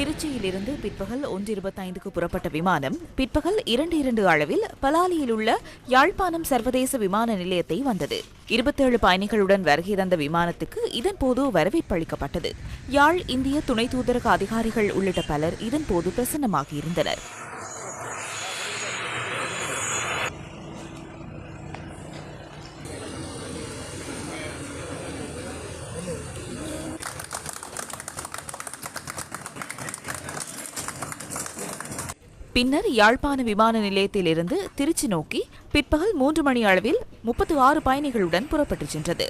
திருச்சியிலிருந்து பிற்பகல் ஒன்று இருபத்தைந்துக்கு புறப்பட்ட விமானம் பிற்பகல் இரண்டு இரண்டு அளவில் பலாலியில் உள்ள யாழ்ப்பாணம் சர்வதேச விமான நிலையத்தை வந்தது. இருபத்தேழு பயணிகளுடன் வருகை தந்த விமானத்துக்கு இதன்போது வரவேற்பளிக்கப்பட்டது யாழ் இந்திய துணை தூதரக அதிகாரிகள் உள்ளிட்ட பலர் இதன்போது பிரசன்னமாகியிருந்தனர். பின்னர் யாழ்ப்பாண விமான நிலையத்திலிருந்து திருச்சி நோக்கி பிற்பகல் மூன்று மணி அளவில் முப்பத்து ஆறு பயணிகளுடன் புறப்பட்டுச் சென்றது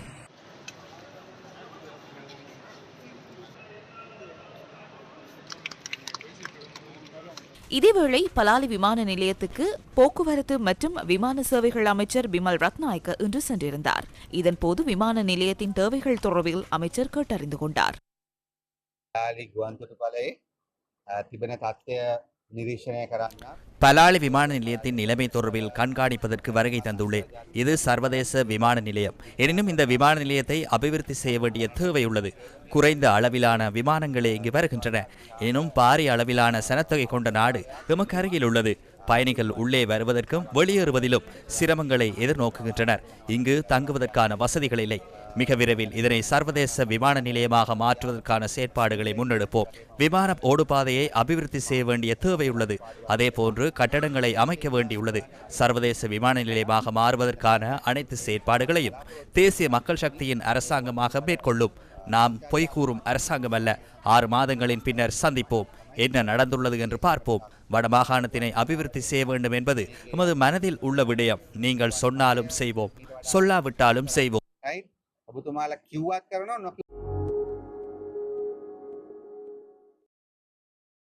இதேவேளை பலாலி விமான நிலையத்துக்கு போக்குவரத்து மற்றும் விமான சேவைகள் அமைச்சர் பிமல் ரத்நாயக்க இன்று சென்றிருந்தார். இதன்போது விமான நிலையத்தின் தேவைகள் தொடர்பில் அமைச்சர் கேட்டறிந்து கொண்டார். பலாலி விமான நிலையத்தின் நிலைமை தொடர்பில் கண்காணிப்பதற்கு வருகை தந்துள்ளேன். இது சர்வதேச விமான நிலையம். எனினும் இந்த விமான நிலையத்தை அபிவிருத்தி செய்ய வேண்டிய தேவை உள்ளது. குறைந்த அளவிலான விமானங்களே இங்கு வருகின்றன. எனினும் பாரிய அளவிலான சனத்தொகை கொண்ட நாடு எமக்கு அருகில் உள்ளது. பயணிகள் உள்ளே வருவதற்கும் வெளியேறுவதிலும் சிரமங்களை எதிர்நோக்குகின்றனர். இங்கு தங்குவதற்கான வசதிகள் இல்லை. மிக விரைவில் இதனை சர்வதேச விமான நிலையமாக மாற்றுவதற்கான செயற்பாடுகளை முன்னெடுப்போம். விமான ஓடுபாதையை அபிவிருத்தி செய்ய வேண்டிய தேவை உள்ளது. அதேபோன்று கட்டடங்களை அமைக்க வேண்டியுள்ளது சர்வதேச விமான நிலையமாக மாறுவதற்கான அனைத்து செயற்பாடுகளையும் தேசிய மக்கள் சக்தியின் அரசாங்கமாக மேற்கொள்ளும். நாம் பொய் கூறும் அரசாங்கம் அல்ல ஆறு மாதங்களின் பின்னர் சந்திப்போம். என்ன நடந்துள்ளது என்று பார்ப்போம். வடமாகாணத்தினை அபிவிருத்தி செய்ய வேண்டும் என்பது எமது மனதில் உள்ள விடயம். நீங்கள் சொன்னாலும் செய்வோம். சொல்லாவிட்டாலும் செய்வோம்.